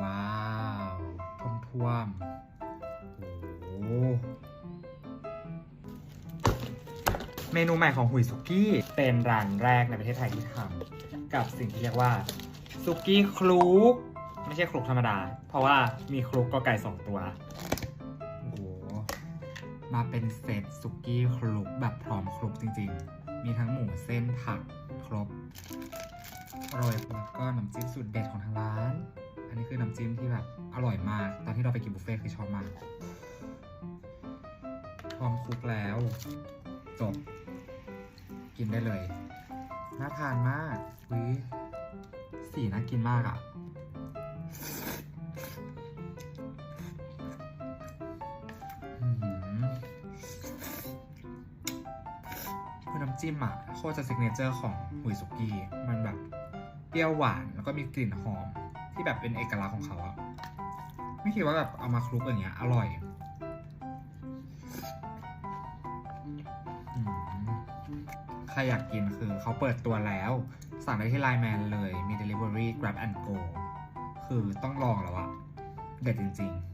ว้าวท่วมท่วมๆโอ้เมนูใหม่ของหุยสุกี้ เป็นร้านแรกในประเทศไทยที่ทำกับสิ่งที่เรียกว่าสุกี้คลุก ไม่ใช่คลุกธรรมดา เพราะว่ามีคลุกก็ไก่สองตัวโอ้โหมาเป็นเซตสุกี้คลุกแบบพร้อมคลุกจริง ๆ มีทั้งหมูเส้นผักครบอร่อยแล้วก็น้ำจิ้มสูตรเด็ดของทางร้าน อันนี้คือน้ำจิ้มที่แบบอร่อยมาก ตอนที่เราไปกินบุฟเฟ่คือชอบมาก พร้อมคลุกแล้ว จบ กินได้เลย น่าทานมากวิสีน่ากินมากอะ่ะ คือน้ำจิ้มอะ โคตรจะซิกเนเจอร์ของหุยสุกี้ มันแบบเปรี้ยวหวานแล้วก็มีกลิ่นหอม ที่แบบเป็นเอกลักษณ์ของเขาอะไม่คิดว่าแบบเอามาคลุกอย่างเงี้ย อร่อยใครอยากกินคือเขาเปิดตัวแล้ว สั่งได้ที่ไลน์แมนเลยมี Delivery Grab and Go คือต้องลองแล้วอะเด็ดจริง ๆ